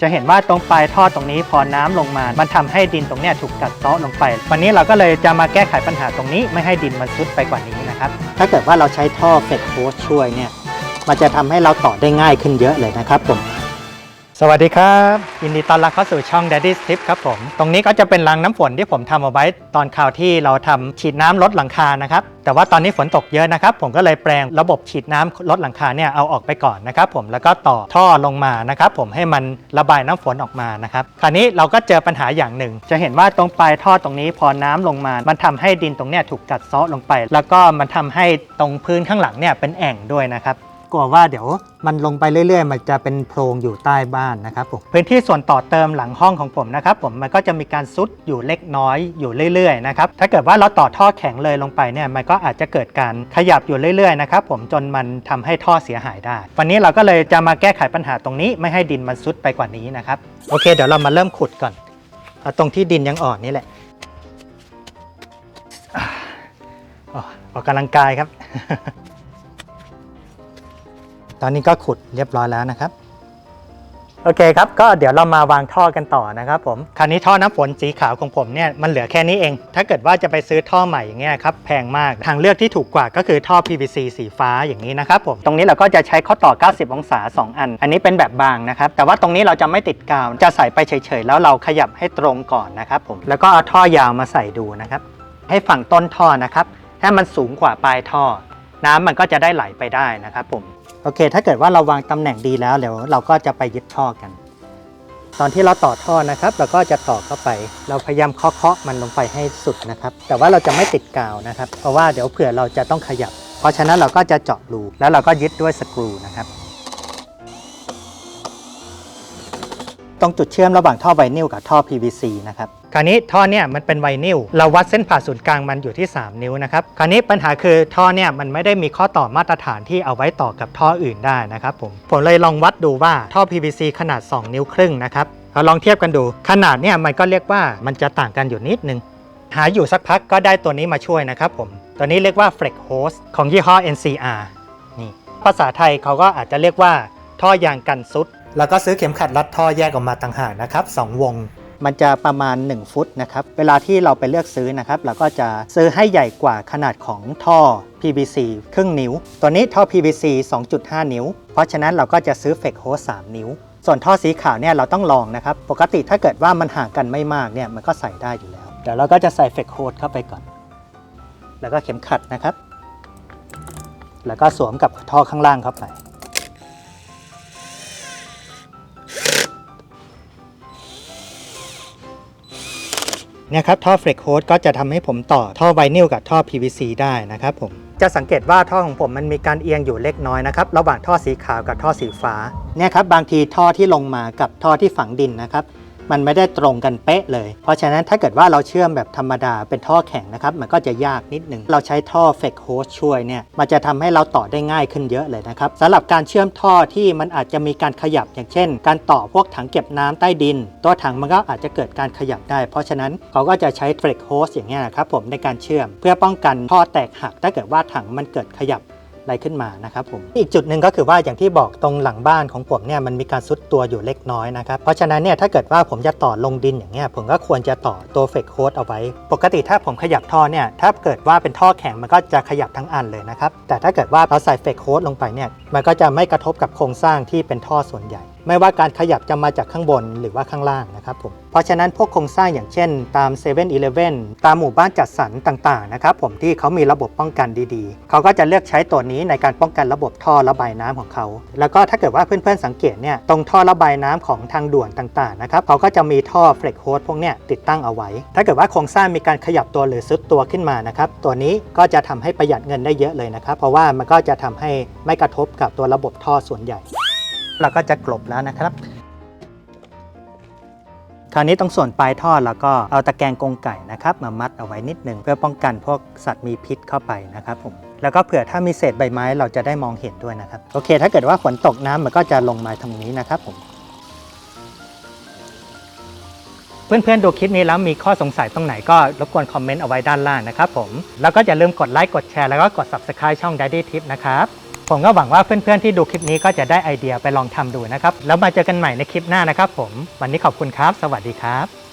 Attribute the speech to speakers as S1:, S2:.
S1: จะเห็นว่าตรงปลายท่อตรงนี้พอน้ำลงมา มันทำให้ดินตรงเนี้ยถูกกัดเซาะลงไป วันนี้เราก็เลยจะมาแก้ไขปัญหาตรงนี้ไม่ให้ดินมันซุดไปกว่านี้นะครับ ถ้าเกิดว่าเราใช้ท่อเฟดโพสช่วยเนี่ย มันจะทำให้เราต่อได้ง่ายขึ้นเยอะเลยนะครับผม สวัสดีครับยินดีต้อนรับเข้าสู่ช่อง Daddy's Tip ครับผม ตรงนี้ก็จะเป็นรางน้ำฝนที่ผมทำเอาไว้ตอนคราวที่เราทำฉีดน้ำลดหลังคานะครับ แต่ว่าตอนนี้ฝนตกเยอะนะครับ ผมก็เลยแปลงระบบฉีดน้ำลดหลังคาเนี่ยเอาออกไปก่อนนะครับผมแล้วก็ต่อท่อลงมานะครับผมให้มันระบายน้ำฝนออกมานะครับคราวนี้เราก็เจอปัญหาอย่างหนึ่ง จะเห็นว่าตรงปลายท่อตรงนี้พอน้ำลงมา มันทำให้ดินตรงเนี้ยถูกกัดเซาะลงไป แล้วก็มันทำให้ตรงพื้นข้างหลังเนี่ยเป็นแอ่งด้วยนะครับ กลัวว่าเดี๋ยวมันลงไปเรื่อย ๆ มันจะเป็นโพรงอยู่ใต้บ้านนะครับผมพื้นที่ส่วนต่อเติมหลังห้องของผมนะครับผมมันก็จะมีการซุดอยู่เล็กน้อยอยู่เรื่อยๆนะครับถ้าเกิดว่าเราต่อท่อแข็งเลยลงไปเนี่ยมันก็อาจจะเกิดการขยับอยู่เรื่อยๆนะครับผมจนมันทำให้ท่อเสียหายได้ วันนี้เราก็เลยจะมาแก้ไขปัญหาตรงนี้ไม่ให้ดินมันซุดไปกว่านี้นะครับโอเค เดี๋ยวเรามาเริ่มขุดก่อนเอาตรงที่ดินยังอ่อนนี่แหละออ๋อออกกำลังกายครับ ตอนนี้ก็ขุดเรียบร้อยแล้วนะครับ โอเคครับ ก็เดี๋ยวเรามาวางท่อกันต่อนะครับผม คราวนี้ท่อน้ำฝนสีขาวของผมเนี่ยมันเหลือแค่นี้เอง ถ้าเกิดว่าจะไปซื้อท่อใหม่อย่างเงี้ยครับแพงมาก ทางเลือกที่ถูกกว่าก็คือท่อ PVC สีฟ้าอย่างนี้นะครับผม ตรงนี้เราก็จะใช้ข้อต่อ 90 องศา 2 อัน อันนี้เป็นแบบบางนะครับ แต่ว่าตรงนี้เราจะไม่ติดกาว จะใส่ไปเฉยๆ แล้วเราขยับให้ตรงก่อนนะครับผม แล้วก็เอาท่อยาวมาใส่ดูนะครับ ให้ฝั่งต้นท่อนะครับ ให้มันสูงกว่าปลายท่อ น้ำมันก็จะได้ไหลไปได้นะครับผมโอเค ถ้าเกิดว่าเราวางตำแหน่งดีแล้วเดี๋ยวเราก็จะไปยึดท่อกัน ตอนที่เราต่อท่อนะครับ เราก็จะต่อเข้าไป เราพยายามเคาะๆมันลงไปให้สุดนะครับ แต่ว่าเราจะไม่ติดกาวนะครับ เพราะว่าเดี๋ยวเผื่อเราจะต้องขยับ เพราะฉะนั้นเราก็จะเจาะรูแล้วเราก็ยึดด้วยสกรูนะครับตรงจุดเชื่อมระหว่างท่อไวนิลกับท่อ PVC นะครับ คราวนี้ท่อเนี่ยมันเป็นไวนิลเราวัดเส้นผ่าศูนย์กลางมันอยู่ที่ 3 นิ้วนะครับคราวนี้ปัญหาคือท่อเนี่ยมันไม่ได้มีข้อต่อมาตรฐานที่เอาไว้ต่อกับท่ออื่นได้นะครับผมผมเลยลองวัดดูว่าท่อ PVC ขนาด 2 นิ้วครึ่งนะครับเราลองเทียบกันดู ขนาดเนี่ยมันก็เรียกว่ามันจะต่างกันอยู่นิดนึงหาอยู่สักพักก็ได้ตัวนี้มาช่วยนะครับผมตัวนี้เรียกว่า Flex Hose ของยี่ห้อ NCR นี่ภาษาไทยเขาก็อาจจะเรียกว่าท่อยางกันซุด แล้วก็ซื้อเข็มขัดรัดท่อแยกออกมาต่างหากนะครับสองวง มันจะประมาณ 1 ฟุตนะครับ เวลาที่เราไปเลือกซื้อนะครับ เราก็จะซื้อให้ใหญ่กว่าขนาดของท่อ PVC ครึ่งนิ้ว ตัวนี้ท่อ PVC 2.5 นิ้ว เพราะฉะนั้นเราก็จะซื้อเฟกโฮส3นิ้ว ส่วนท่อสีขาวเนี่ยเราต้องลองนะครับ ปกติถ้าเกิดว่ามันห่างกันไม่มากเนี่ยมันก็ใส่ได้อยู่แล้ว เดี๋ยวเราก็จะใส่เฟกโฮสเข้าไปก่อน แล้วก็เข็มขัดนะครับ แล้วก็สวมกับท่อข้างล่างเข้าไป เนี่ยครับท่อเฟรกโฮสก็จะทำให้ผมต่อท่อไวนิลกับท่อ PVC ได้นะครับผมจะสังเกตว่าท่อของผมมันมีการเอียงอยู่เล็กน้อยนะครับระหว่างท่อสีขาวกับท่อสีฟ้าเนี่ยครับบางทีท่อที่ลงมากับท่อที่ฝังดินนะครับ มันไม่ได้ตรงกันเป๊ะเลย เพราะฉะนั้นถ้าเกิดว่าเราเชื่อมแบบธรรมดาเป็นท่อแข็งนะครับ มันก็จะยากนิดหนึ่ง เราใช้ท่อเฟกโฮสช่วยเนี่ย มันจะทำให้เราต่อได้ง่ายขึ้นเยอะเลยนะครับสำหรับการเชื่อมท่อที่มันอาจจะมีการขยับอย่างเช่น การต่อพวกถังเก็บน้ำใต้ดิน ตัวถังมันก็อาจจะเกิดการขยับได้ เพราะฉะนั้นเขาก็จะใช้เฟกโฮสอย่างเงี้ยนะครับผมในการเชื่อม เพื่อป้องกันท่อแตกหักถ้าเกิดว่าถังมันเกิดขยับ ไรขึ้นมานะครับผมอีกจุดหนึ่งก็คือว่าอย่างที่บอกตรงหลังบ้านของผมเนี่ยมันมีการซุดตัวอยู่เล็กน้อยนะครับเพราะฉะนั้นเนี่ยถ้าเกิดว่าผมจะต่อลงดินอย่างเงี้ยผมก็ควรจะต่อตัวเฟกโคดเอาไว้ ปกติถ้าผมขยับท่อเนี่ยถ้าเกิดว่าเป็นท่อแข็งมันก็จะขยับทั้งอันเลยนะครับแต่ถ้าเกิดว่าเราใส่เฟกโคดลงไปเนี่ยมันก็จะไม่กระทบกับโครงสร้างที่เป็นท่อส่วนใหญ่ ไม่ว่าการขยับจะมาจากข้างบนหรือว่าข้างล่างนะครับผม เพราะฉะนั้นพวกโครงสร้างอย่างเช่น ตาม7 e เ e ่ e อตามหมู่บ้านจัดสรรต่างๆนะครับผมที่เขามีระบบป้องกันดีๆ เขาก็จะเลือกใช้ตัวนี้ในการป้องกันระบบท่อระบายน้ำของเขา แล้วก็ถ้าเกิดว่าเพื่อนๆสังเกตเนี่ยตรงท่อระบายน้ำของทางด่วนต่างๆนะครับเขาก็จะมีท่อเฟลกโฮสพวกเนี้ยติดตั้งเอาไว้ ถ้าเกิดว่าโครงสร้างมีการขยับตัวหรือซุดตัวขึ้นมานะครับตัวนี้ก็จะทำให้ประหยัดเงินได้เยอะเลยนะครับเพราะว่ามันก็จะทำให้ไม่กระทบกับตัวระบบท่อส่วนใหญ่ เราก็จะกลบแล้วนะครับ คราวนี้ตรงส่วนปลายท่อเราก็เอาตะแกรงกรงไก่นะครับ มามัดเอาไว้นิดหนึ่งเพื่อป้องกันพวกสัตว์มีพิษเข้าไปนะครับผมแล้วก็เผื่อถ้ามีเศษใบไม้เราจะได้มองเห็นด้วยนะครับ โอเค ถ้าเกิดว่าฝนตกน้ำมันก็จะลงมาตรงนี้นะครับผมเพื่อนๆดูคลิปนี้แล้วมีข้อสงสัยตรงไหนก็รบกวนคอมเมนต์เอาไว้ด้านล่างนะครับผม แล้วก็อย่าลืมกดไลค์กดแชร์แล้วก็กด subscribe ช่อง Daddy Tip นะครับ ผมก็หวังว่าเพื่อนๆที่ดูคลิปนี้ก็จะได้ไอเดียไปลองทำดูนะครับ แล้วมาเจอกันใหม่ในคลิปหน้านะครับผม วันนี้ขอบคุณครับ สวัสดีครับ